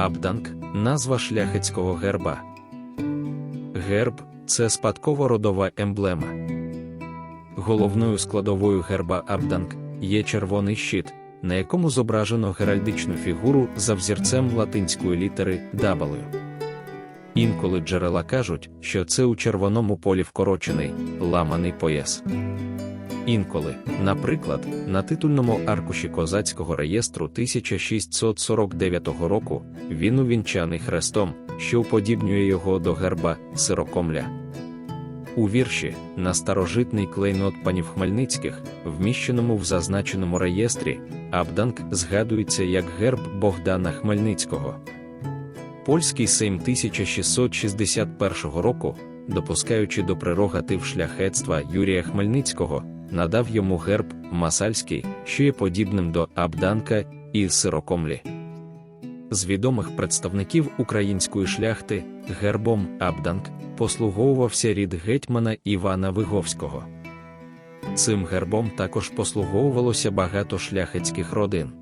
Абданг назва шляхетського герба. Герб це спадково родова емблема. Головною складовою герба Абданг є червоний щит, на якому зображено геральдичну фігуру за взірцем латинської літери W. Інколи джерела кажуть, що це у червоному полі вкорочений, ламаний пояс. Інколи, наприклад, на титульному аркуші козацького реєстру 1649 року він увінчаний хрестом, що уподібнює його до герба сирокомля. У вірші на старожитний клейнот панів Хмельницьких, вміщеному в зазначеному реєстрі, Абданг згадується як герб Богдана Хмельницького. Польський Сейм 1661 року, допускаючи до прерогатив шляхетства Юрія Хмельницького, надав йому герб Масальський, що є подібним до Абданка і Сирокомлі. З відомих представників української шляхти гербом Абданк послуговувався рід гетьмана Івана Виговського. Цим гербом також послуговувалося багато шляхетських родин.